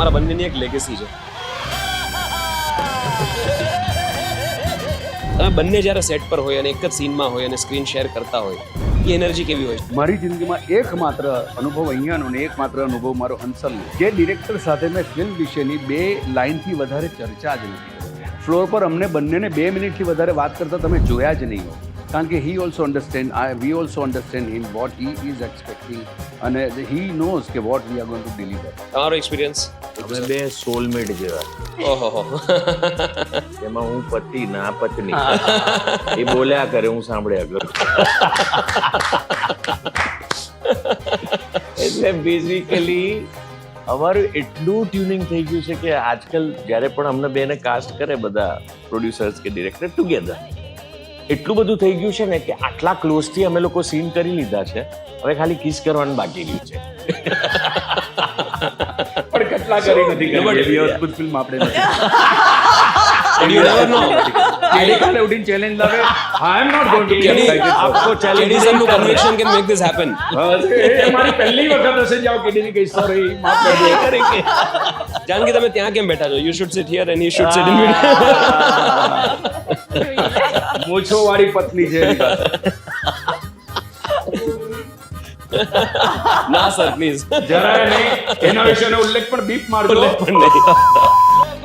તમારા બંનેની એક લેગેસી છે. તમે બંને જ્યારે સેટ પર હોય અને એક જ સીનમાં હોય અને સ્ક્રીન શેર કરતા હોય, એ એનર્જી કેવી હોય? મારી જિંદગીમાં એકમાત્ર અનુભવ અહીંયાનો ને એકમાત્ર અનુભવ મારો હંસલનો. જે ડિરેક્ટર સાથે મેં ફિલ્મ વિશેની બે લાઇનથી વધારે ચર્ચા જ નથી ફ્લોર પર અમને બંનેને બે મિનિટથી વધારે વાત કરતા તમે જોયા જ નહીં. હો કારણ કે he also understand I we also understand him what he is expecting અને હી નોઝ કે what we are going to deliver તમારો એક્સપિરિયન્સ અમે બે સોલમેટ જેવા ઓહો એમાં હું પતિ ના પત્ની એ બોલ્યા કરે હું સાંભળ્યા કરું એટલે બેઝિકલી અમારું એટલું ટ્યુનિંગ થઈ ગયું છે કે આજકાલ જ્યારે પણ અમને બેને કાસ્ટ કરે બધા પ્રોડ્યુસર્સ કે ડિરેક્ટર ટુગેધર એટલું બધું થઈ ગયું છે ને કે આટલા ક્લોઝથી અમે લોકો સીન કરી લીધા છે. હવે ખાલી કિસ કરવાનું બાકી રહ્યું છે. પણ કેટલા કરી નથી કરી એવી અદ્ભુત ફિલ્મ આપણે જાનકી તમે ત્યાં કેમ બેઠા છો? You should sit here and you should sit in મૂછો વાળી પત્ની છે ના સર પ્લીઝ જરાય નહીં. એના વિશેનો ઉલ્લેખ પણ બીપ મારજો. પણ નહીં.